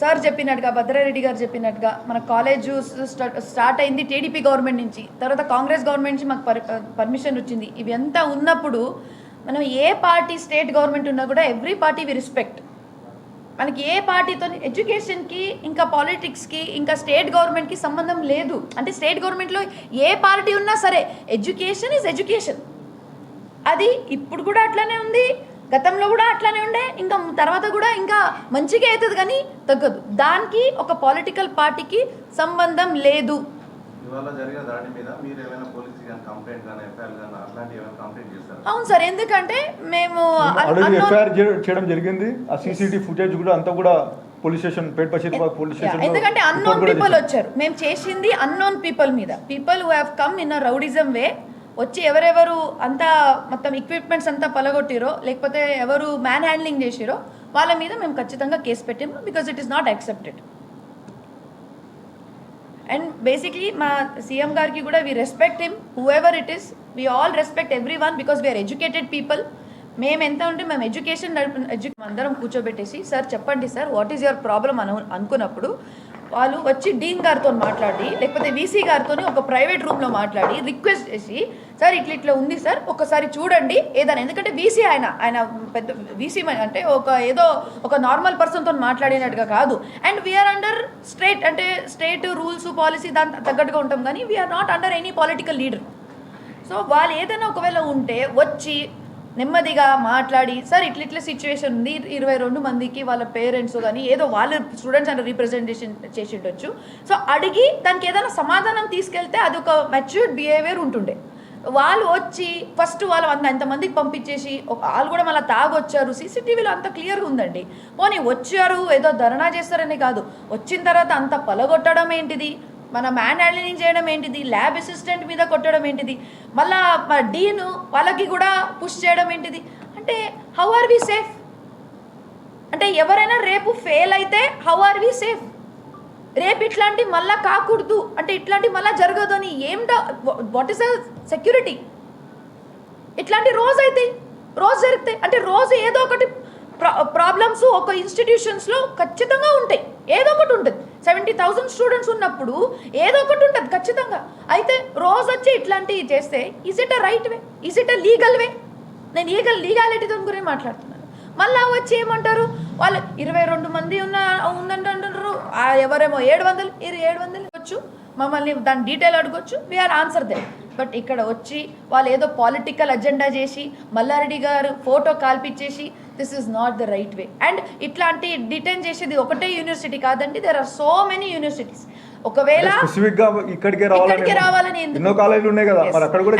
Sir చెప్పినట్టుగా భద్రారెడ్డి గారు చెప్పినట్టుగా మన కాలేజ్ స్టార్ట్ అయింది టీడీపీ గవర్నమెంట్ నుంచి. తర్వాత కాంగ్రెస్ గవర్నమెంట్ నుంచి మాకు పర్ పర్మిషన్ వచ్చింది. ఇవి ఎంత ఉన్నప్పుడు మనం ఏ పార్టీ స్టేట్ గవర్నమెంట్ ఉన్నా కూడా ఎవ్రీ పార్టీ వి రెస్పెక్ట్. మనకి ఏ పార్టీతో ఎడ్యుకేషన్కి ఇంకా పాలిటిక్స్కి ఇంకా స్టేట్ గవర్నమెంట్కి సంబంధం లేదు. అంటే స్టేట్ గవర్నమెంట్లో ఏ పార్టీ ఉన్నా సరే ఎడ్యుకేషన్ ఈజ్ ఎడ్యుకేషన్. అది ఇప్పుడు కూడా అట్లానే ఉంది. గతంలో కూడా అట్లానే ఉండే ఇంకా తర్వాత కూడా ఇంకా మంచిగా అవుతుంది కానీ తగ్గదు. దానికి ఒక పొలిటికల్ పార్టీకి సంబంధం లేదు. ఇవాళ జరిగిన దాడి మీద మీరు ఏమైనా పోలీస్ కానీ కంప్లైంట్ కానీ ఎఫ్ఐఆర్ కానీ అట్లాంటి ఏమైనా కంప్లైంట్ చేస్తారు అవును సార్ ఎందుకంటే మేము చేయడం జరిగింది. ఆ సీసీటీవీ ఫుటేజ్ కూడా అంతా కూడా police station Pet police station ఎందుకంటే అన్నోన్ పీపుల్ వచ్చారు. మేము చేసింది అన్నోన్ పీపుల్ మీద. People who have come in a rowdyism way వచ్చి ఎవరెవరు అంతా మొత్తం ఎక్విప్మెంట్స్ అంతా పలగొట్టిరో లేకపోతే ఎవరు మ్యాన్ హ్యాండ్లింగ్ చేసిరో వాళ్ళ మీద మేము ఖచ్చితంగా కేసు పెట్టాము because it is not accepted and basically మా సీఎం గారికి కూడా we respect him whoever it is we all respect everyone because we are educated people మేము ఎంత ఉంటే మేము ఎడ్యుకేషన్ నడిపి అందరం కూర్చోబెట్టేసి సార్ చెప్పండి sir what is your problem అను అనుకున్నప్పుడు వాళ్ళు వచ్చి డీన్ గారితో మాట్లాడి లేకపోతే వీసీ గారితో ఒక ప్రైవేట్ రూమ్లో మాట్లాడి రిక్వెస్ట్ చేసి సార్ ఇట్లా ఇట్లా ఉంది సార్ ఒకసారి చూడండి. ఏదైనా ఎందుకంటే వీసీ ఆయన ఆయన పెద్ద వీసీ అంటే ఒక ఏదో ఒక నార్మల్ పర్సన్తో మాట్లాడినట్టుగా కాదు. And we are under state అంటే స్టేట్ రూల్స్ పాలసీ దాని తగ్గట్టుగా ఉంటాం కానీ we are not under any political leader so వాళ్ళు ఏదైనా ఒకవేళ ఉంటే వచ్చి నెమ్మదిగా మాట్లాడి సార్ ఇట్ల ఇట్ల సిచ్యువేషన్ ఉంది. ఇరవై రెండు మందికి వాళ్ళ పేరెంట్స్ కానీ ఏదో వాళ్ళ స్టూడెంట్స్ అంటే రీప్రజెంటేషన్ చేసి ఉండొచ్చు సో అడిగి దానికి ఏదైనా సమాధానం తీసుకెళ్తే అది ఒక మెచ్యూర్డ్ బిహేవియర్ ఉంటుండే. వాళ్ళు వచ్చి ఫస్ట్ వాళ్ళు అంత ఎంతమందికి పంపించేసి ఒక వాళ్ళు కూడా మళ్ళీ తాగొచ్చారు. సీసీటీవీలో అంత క్లియర్గా ఉందండి. పోనీ వచ్చారు ఏదో ధర్నా చేస్తారని కాదు. వచ్చిన తర్వాత అంత పలగొట్టడం ఏంటిది? మన మ్యాన్ హ్యాండ్లింగ్ చేయడం ఏంటిది? ల్యాబ్ అసిస్టెంట్ మీద కొట్టడం ఏంటిది? మళ్ళా డీను వాళ్ళకి కూడా పుష్ చేయడం ఏంటిది? అంటే హౌ ఆర్ వి సేఫ్ అంటే ఎవరైనా రేపు ఫెయిల్ అయితే హౌ ఆర్ వి సేఫ్ రేపు ఇట్లాంటి మళ్ళా కాకూడదు. అంటే ఇట్లాంటి మళ్ళా జరగదు అని ఏం వాట్ ఈస్ అ సెక్యూరిటీ ఇట్లాంటి రోజు అవుతాయి రోజు జరుగుతాయి అంటే రోజు ఏదో ఒకటి ప్రాబ్లమ్స్ ఒక ఇన్స్టిట్యూషన్స్లో ఖచ్చితంగా ఉంటాయి. ఏదో ఒకటి ఉంటుంది. సెవెంటీ థౌజండ్ స్టూడెంట్స్ ఉన్నప్పుడు ఏదో ఒకటి ఉంటుంది ఖచ్చితంగా. అయితే రోజు వచ్చి ఇట్లాంటివి చేస్తే is it a right way is it a legal way నేను లీగల్ లీగాలిటీ గురించి మాట్లాడుతున్నాను. మళ్ళీ వచ్చి ఏమంటారు? వాళ్ళు ఇరవై రెండు మంది ఉన్న ఉందంటే అంటున్నారు ఎవరేమో ఏడు వందలు ఇది ఏడు వందలు వచ్చు మమ్మల్ని దాని డీటెయిల్ అడగొచ్చు. వీఆర్ ఆన్సర్ దే బట్ ఇక్కడ వచ్చి వాళ్ళు ఏదో పాలిటికల్ అజెండా చేసి మల్లారెడ్డి గారు photo కాల్పిచ్చేసి this is not the right way and ఇట్లాంటి డిటైన్ చేసేది ఒకటే యూనివర్సిటీ కాదండి there are so many universities ఒకవేళ స్పెసిఫిక్గా ఇక్కడికే రావాలని? ఎన్నో కాలేజీలు ఉన్నాయి కదా. మరి అక్కడ కూడా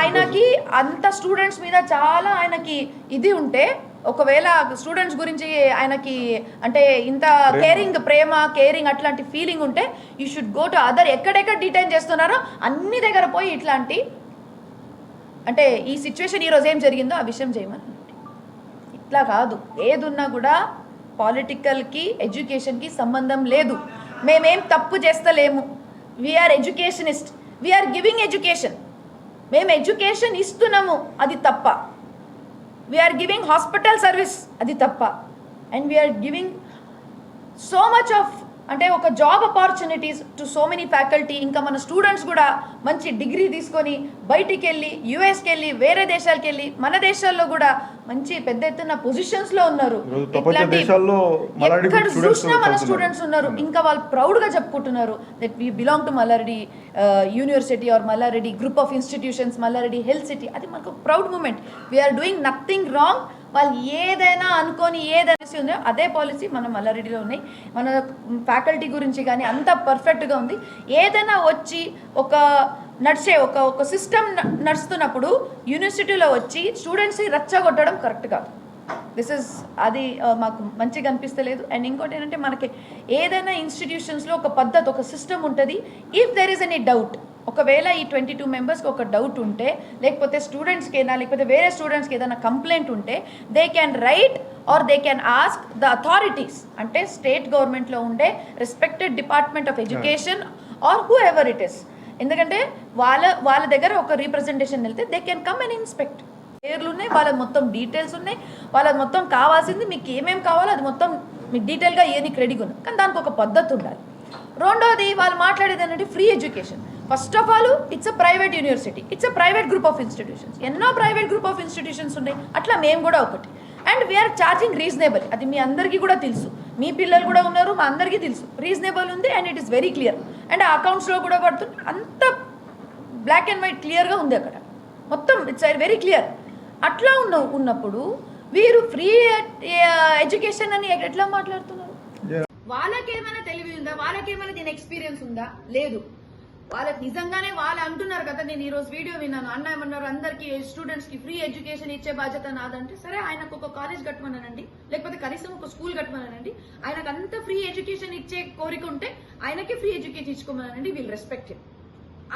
ఆయనకి అంత స్టూడెంట్స్ మీద చాలా ఆయనకి ఇది ఉంటే ఒకవేళ స్టూడెంట్స్ గురించి ఆయనకి అంటే ఇంత కేరింగ్ ప్రేమ కేరింగ్ అట్లాంటి ఫీలింగ్ ఉంటే you should go to other ఎక్కడెక్కడ డిటైన్ చేస్తున్నారో అన్ని దగ్గర పోయి ఇట్లాంటి అంటే ఈ సిచ్యువేషన్ ఈరోజు ఏం జరిగిందో ఆ విషయం చేయమని ఇట్లా కాదు. ఏదున్నా కూడా పాలిటికల్కి ఎడ్యుకేషన్కి సంబంధం లేదు. మేమేం తప్పు చేస్తలేము. We are educationist we are giving education మేము ఎడ్యుకేషన్ ఇస్తున్నాము. అది తప్ప. We are giving hospital service అది తప్ప. And we are giving so much of అంటే ఒక job opportunities to so many faculty ఇంకా మన స్టూడెంట్స్ కూడా మంచి డిగ్రీ తీసుకొని బయటికి వెళ్ళి యుఎస్కి వెళ్ళి వేరే దేశాలకు వెళ్ళి మన దేశాల్లో కూడా మంచి పెద్ద ఎత్తున ఉన్నారు. ఇట్లాంటి దేశాల్లో మలాడి ఎక్కడ చూసినా మన. స్టూడెంట్స్ ఉన్నారు. ఇంకా వాళ్ళు ప్రౌడ్గా చెప్పుకుంటున్నారు that we belong to Malla Reddy university or Malla Reddy group of institutions Malla Reddy health city అది మనకు proud moment we are doing nothing wrong వాళ్ళు ఏదైనా అనుకొని ఏదైనా ఉందో అదే పాలసీ మన మల్లారెడ్డిలో ఉన్నాయి. మన ఫ్యాకల్టీ గురించి కానీ అంత పర్ఫెక్ట్గా ఉంది. ఏదైనా వచ్చి ఒక నడిచే ఒక ఒక సిస్టమ్ నడుస్తున్నప్పుడు యూనివర్సిటీలో వచ్చి స్టూడెంట్స్ని రచ్చగొట్టడం కరెక్ట్ కాదు. దిస్ ఇస్ అది మాకు మంచిగా అనిపిస్తలేదు. అండ్ ఇంకోటి ఏంటంటే మనకి ఏదైనా ఇన్స్టిట్యూషన్స్లో ఒక పద్ధతి ఒక సిస్టమ్ ఉంటుంది. If there is any doubt ఒకవేళ ఈ ట్వంటీ టూ మెంబర్స్కి ఒక డౌట్ ఉంటే లేకపోతే స్టూడెంట్స్కి ఏదైనా లేకపోతే వేరే స్టూడెంట్స్కి ఏదైనా కంప్లైంట్ ఉంటే they can write or they can ask the authorities అంటే స్టేట్ గవర్నమెంట్లో ఉండే respected department of education or whoever it is ఎందుకంటే వాళ్ళ వాళ్ళ దగ్గర ఒక రీప్రజెంటేషన్ వెళ్తే they can come and inspect పేర్లు ఉన్నాయి వాళ్ళ మొత్తం డీటెయిల్స్ ఉన్నాయి. వాళ్ళ మొత్తం కావాల్సింది మీకు ఏమేమి కావాలో అది మొత్తం మీకు డీటెయిల్గా ఇవన్నీ రెడీగా ఉన్నా కానీ. దానికి ఒక పద్ధతి ఉండాలి. రెండోది వాళ్ళు మాట్లాడేది ఏంటంటే free education first of all it's a private university it's a private group of institutions ఎన్నో ప్రైవేట్ గ్రూప్ ఆఫ్ ఇన్స్టిట్యూషన్స్ ఉన్నాయి. అట్లా మేము కూడా ఒకటి. అండ్ వీఆర్ ఛార్జింగ్ రీజనబుల్ అది మీ అందరికీ కూడా తెలుసు. మీ పిల్లలు కూడా ఉన్నారు మా అందరికీ తెలుసు. రీజనబుల్ ఉంది and it is very clear and ఆ అకౌంట్స్లో కూడా పడుతుంది అంత బ్లాక్ అండ్ వైట్ క్లియర్గా ఉంది అక్కడ. మొత్తం ఇట్స్ వెరీ క్లియర్ అట్లా ఉన్న ఉన్నప్పుడు వీరు ఫ్రీ ఎడ్యుకేషన్ అని ఎట్లా మాట్లాడుతున్నారు? వాళ్ళకేమైనా తెలివి ఉందా? వాళ్ళకేమైనా దీని ఎక్స్పీరియన్స్ ఉందా? లేదు. వాళ్ళకి నిజంగానే వాళ్ళు అంటున్నారు కదా నేను ఈ రోజు వీడియో విన్నాను. అన్న ఏమన్నారు? అందరికి స్టూడెంట్స్కి ఫ్రీ ఎడ్యుకేషన్ ఇచ్చే బాధ్యత నాదంటే సరే ఆయనకు ఒక కాలేజ్ కట్టమనండి లేకపోతే కనీసం ఒక స్కూల్ కట్టమనండి ఆయనకు అంత ఫ్రీ ఎడ్యుకేషన్ ఇచ్చే కోరిక ఉంటే ఆయనకి ఫ్రీ ఎడ్యుకేషన్ ఇచ్చుకోమనండి వీల్ రెస్పెక్ట్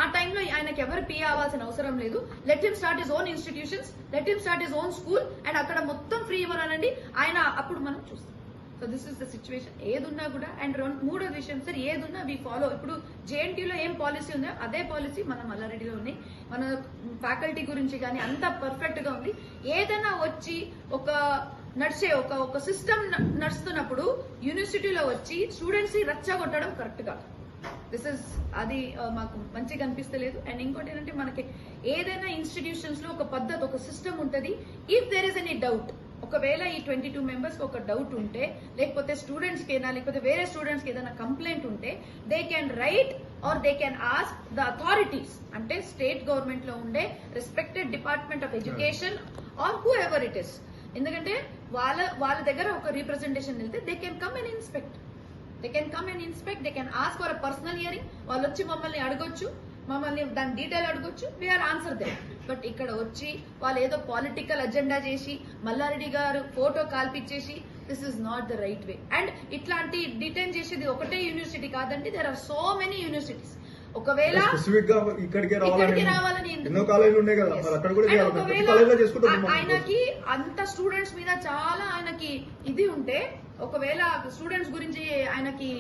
ఆ టైంలో ఆయనకి ఎవరు పే అవ్వాల్సిన అవసరం లేదు. Let him start his own institutions let him start his own school and అక్కడ మొత్తం ఫ్రీ ఇవ్వనండి ఆయన అప్పుడు మనం చూస్తాం. So this is the situation ఏదున్నా కూడా అండ్ మూడో విషయం సార్ ఏదున్నా వి ఫాలో ఇప్పుడు జేఎన్టీలో ఏం పాలసీ ఉందో అదే పాలసీ మన మల్లారెడ్డిలో ఉన్నాయి మన ఫ్యాకల్టీ గురించి కానీ అంత పర్ఫెక్ట్గా ఉంది. ఏదైనా వచ్చి ఒక నడిచే ఒక ఒక సిస్టమ్ నడుస్తున్నప్పుడు యూనివర్సిటీలో వచ్చి స్టూడెంట్స్ని రచ్చగొట్టడం కరెక్ట్ కాదు దిస్ ఇస్ అది మాకు మంచిగా అనిపిస్తలేదు. అండ్ ఇంకోటి ఏంటంటే మనకి ఏదైనా ఇన్స్టిట్యూషన్స్లో ఒక పద్ధతి ఒక సిస్టమ్ ఉంటుంది. If there is any doubt ఒకవేళ ఈ ట్వంటీ టూ మెంబర్స్ ఒక డౌట్ ఉంటే లేకపోతే స్టూడెంట్స్కి ఏదైనా లేకపోతే వేరే స్టూడెంట్స్కి ఏదైనా కంప్లైంట్ ఉంటే they can write or they can ask the authorities అంటే స్టేట్ గవర్నమెంట్లో ఉండే respected department of education or whoever it is ఎందుకంటే వాళ్ళ వాళ్ళ దగ్గర ఒక రీప్రజెంటేషన్ వెళ్తే they can come and inspect they can come and inspect they can ask for personal hearing వాళ్ళు వచ్చి మమ్మల్ని అడగొచ్చు. మమ్మల్ని దాని డీటెయిల్ అడగొచ్చు వీఆర్ ఆన్సర్ దే బట్ ఇక్కడ వచ్చి వాళ్ళు ఏదో పాలిటికల్ అజెండా చేసి మల్లారెడ్డి గారు photo కాల్పిచ్చేసి this is not the right way and ఇట్లాంటి డిటైన్ చేసేది ఒకటే యూనివర్సిటీ కాదండి there are so many universities ఒకవేళ ఇక్కడికే రావాలని. ఆయనకి అంత స్టూడెంట్స్ మీద చాలా ఆయనకి ఇది ఉంటే ఒకవేళ స్టూడెంట్స్ గురించి ఆయనకి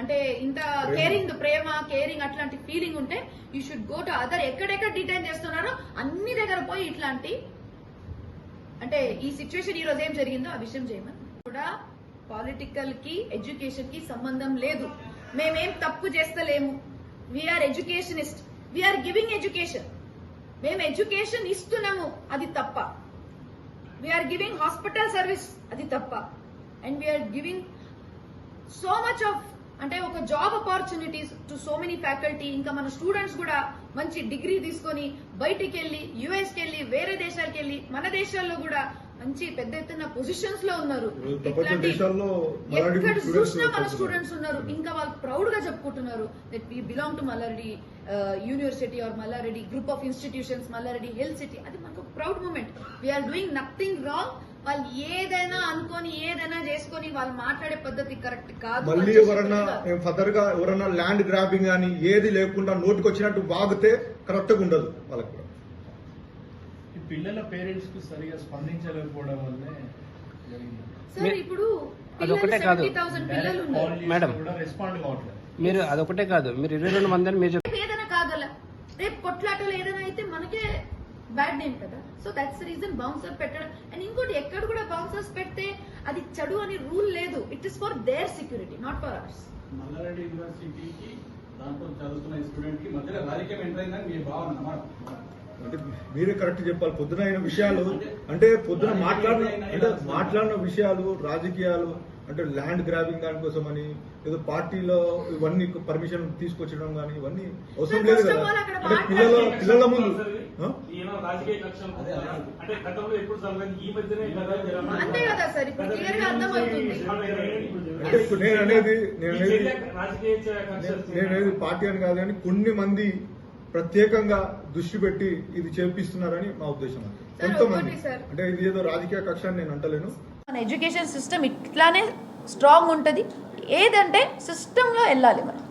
అంటే ఇంత. కేరింగ్ ప్రేమ కేరింగ్ అట్లాంటి ఫీలింగ్ ఉంటే you should go to other ఎక్కడెక్కడ డిటైన్ చేస్తున్నారో అన్ని దగ్గర పోయి ఇట్లాంటి అంటే ఈ సిచ్యువేషన్ ఈ రోజు ఏం జరిగిందో ఆ విషయం చేయమని కూడా పాలిటికల్కి ఎడ్యుకేషన్కి సంబంధం లేదు. మేమేం తప్పు చేస్తలేము. We are educationist we are giving education మేము ఎడ్యుకేషన్ ఇస్తున్నాము అది తప్ప. We are giving hospital service అది తప్ప. And we are giving so much of అంటే ఒక job opportunities to so many faculty ఇంకా మన స్టూడెంట్స్ కూడా మంచి డిగ్రీ తీసుకొని బయటికి వెళ్ళి యుఎస్కి వెళ్ళి వేరే దేశాలకు వెళ్ళి మన దేశాల్లో కూడా మంచి పెద్ద ఎత్తున పొజిషన్స్లో ఉన్నారు. ఎక్కడ students చూసినా మన. స్టూడెంట్స్ ఉన్నారు. ఇంకా వాళ్ళు ప్రౌడ్గా చెప్పుకుంటున్నారు that we belong to Malla Reddy university or Malla Reddy group of institutions Malla Reddy health city అది మనకు proud moment we are doing nothing wrong వాళ్ళు ఏదైనా అనుకొని ఏదైనా చేసుకొని వాళ్ళు మాట్లాడే పద్ధతి కరెక్ట్ కాదు మళ్ళీ ఎవరన్నా. ఫర్దర్గా ఎవరన్నా ల్యాండ్ గ్రాబింగ్ కానీ ఏది లేకుండా నోటికి వచ్చినట్టు వాగితే కరెక్ట్గా ఉండదు వాళ్ళకి. ఈ పిల్లల పేరెంట్స్కు సరిగా స్పందించలేకపోవడం వల్లే జరిగింది సార్ ఇప్పుడు అదొకటే కాదు. మేడం. కూడా రెస్పాండ్ కావట్లేదు మీరు అదొకటే కాదు మీరు ఇరవై రెండు మంది అని మీరు ఏదైనా కాగల రేపు కొట్లాటలు ఏదైనా అయితే మనకే బ్యాడ్ నేమ్ కదా. సో దట్స్ రీజన్ బౌన్సర్ పెట్టడం. అండ్ ఇంకోటి ఎక్కడ కూడా బౌన్సర్స్ పెడితే అది చెడు అని రూల్ లేదు. It is for their security not for ours Malla Reddy యూనివర్సిటీకి దాంట్లో చదువుతున్న స్టూడెంట్కి మధ్యలో రాజకీయం ఎంటర్ అయిందని మీ భావన. అంటే మీరే కరెక్ట్ చెప్పాలి. పొద్దున అయిన విషయాలు అంటే పొద్దున మాట్లాడిన అంటే మాట్లాడిన విషయాలు రాజకీయాలు అంటే ల్యాండ్ గ్రాబింగ్ దానికోసం అని ఏదో పార్టీలో ఇవన్నీ పర్మిషన్ తీసుకొచ్చడం కానీ ఇవన్నీ అవసరం లేదు కదా. అంటే పిల్లల పిల్లల ముందు రాజకీయ కక్షలు. అంటే గతంలో ఎప్పుడు ఈ మధ్యనే కదా జరగడం. అంతే కదా సార్, ఇప్పుడు clear గా అర్థమవుతుంది. అంటే ఇప్పుడు నేను అనేది నేను అనేది పార్టీ అని కాదు కానీ కొన్ని మంది ప్రత్యేకంగా దృష్టి పెట్టి ఇది చేపిస్తున్నారని మా ఉద్దేశం కొంతమంది. అంటే ఇది ఏదో రాజకీయ కక్ష అని నేను అంటలేను మన ఎడ్యుకేషన్ సిస్టమ్ ఇట్లానే స్ట్రాంగ్ ఉంటుంది ఏదంటే సిస్టంలో వెళ్ళాలి మనం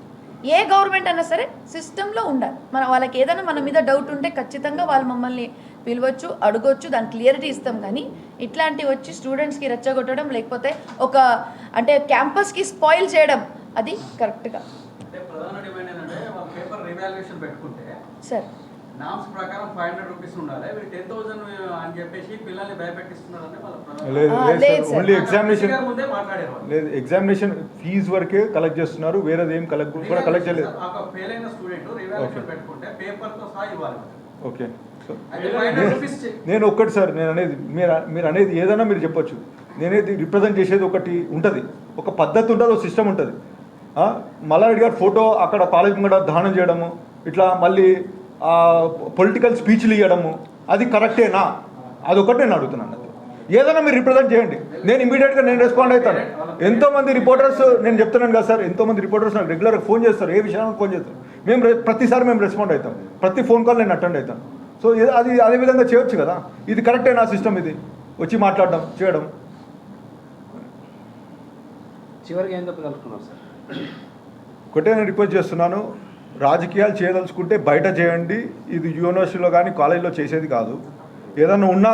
ఏ గవర్నమెంట్ అయినా సరే సిస్టంలో ఉండాలి. మన వాళ్ళకి ఏదైనా మన మీద డౌట్ ఉంటే ఖచ్చితంగా వాళ్ళు మమ్మల్ని పిలవచ్చు అడగొచ్చు దాని క్లియరిటీ ఇస్తాం. కానీ ఇట్లాంటివి వచ్చి స్టూడెంట్స్కి రెచ్చగొట్టడం లేకపోతే ఒక అంటే క్యాంపస్కి స్పాయిల్ చేయడం అది కరెక్ట్గా సార్ నామ్స్ ప్రకారం ఫైవ్ హండ్రెడ్ రూపీస్ ఉండాలి. వీళ్ళు టెన్ థౌసండ్ అని చెప్పేసి పిల్లల్ని భయపెట్టిస్తున్నారని. ఓన్లీ ఎగ్జామినేషన్ గారి ముందే మాట్లాడారు వాళ్ళు. లేదు ఎగ్జామినేషన్ ఫీజు వరకే కలెక్ట్ చేస్తున్నారు వేరేది ఏం కలెక్ట్ కూడా కలెక్ట్ చేయలేదు. ఒక ఫెయిల్ అయిన స్టూడెంట్ రివాల్యూషన్ పెట్టుకుంటే పేపర్తో సహా ఇవ్వాలి. ఓకే నేను ఒక్కటి సార్ నేను అనేది మీరు మీరు అనేది ఏదైనా మీరు చెప్పొచ్చు. నేనేది రిప్రజెంట్ చేసేది ఒకటి ఉంటుంది. ఒక పద్ధతి ఉంటుంది ఒక సిస్టమ్ ఉంటుంది. మల్లారెడ్డి గారు ఫోటో అక్కడ కాలేజ్ ముంగడ దానం చేయడము ఇట్లా మళ్ళీ పొలిటికల్ స్పీచ్లు ఇవ్వడము అది కరెక్టేనా? అదొకటి నేను అడుగుతున్నాను ఏదైనా మీరు రిప్రజెంట్ చేయండి. నేను ఇమీడియట్గా నేను రెస్పాండ్ అవుతాను. ఎంతో మంది రిపోర్టర్స్ నేను చెప్తున్నాను కదా సార్ ఎంతో మంది రిపోర్టర్స్ నాకు రెగ్యులర్గా ఫోన్ చేస్తారు. ఏ విషయానికి ఫోన్ చేస్తారు? మేము ప్రతిసారి మేము రెస్పాండ్ అవుతాం. ప్రతి ఫోన్ కాల్ నేను అటెండ్ అవుతాను. సో అది అదే విధంగా చేయొచ్చు కదా. ఇది కరెక్టే నా సిస్టమ్ ఇది? వచ్చి మాట్లాడడం చేయడం. చివరికి ఏం సార్? ఒకటే నేను రిక్వెస్ట్ చేస్తున్నాను. రాజకీయాలు చేయదలుచుకుంటే బయట చేయండి. ఇది యూనివర్సిటీలో కానీ కాలేజీలో చేసేది కాదు. ఏదన్నా ఉన్నా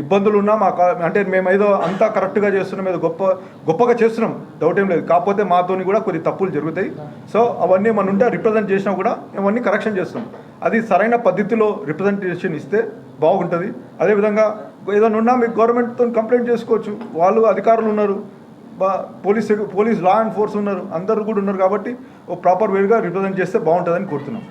ఇబ్బందులు ఉన్నా మా అంటే మేము ఏదో అంతా కరెక్ట్గా చేస్తున్నాం ఏదో గొప్ప గొప్పగా చేస్తున్నాం డౌట్ ఏం లేదు. కాకపోతే మాతోని కూడా కొన్ని తప్పులు జరుగుతాయి. సో అవన్నీ మన ఉంటే రిప్రజెంట్ చేసినా కూడా అవన్నీ కరెక్షన్ చేస్తున్నాం అది సరైన పద్ధతిలో రిప్రజెంటేషన్ ఇస్తే బాగుంటుంది. అదేవిధంగా ఏదైనా ఉన్నా మీకు గవర్నమెంట్తో కంప్లైంట్ చేసుకోవచ్చు. వాళ్ళు అధికారులు ఉన్నారు. Police police law and force ఉన్నారు. అందరూ కూడా ఉన్నారు కాబట్టి ఓ ప్రాపర్ వేగా రిప్రజెంట్ చేస్తే బాగుంటుందని కోరుతున్నాం.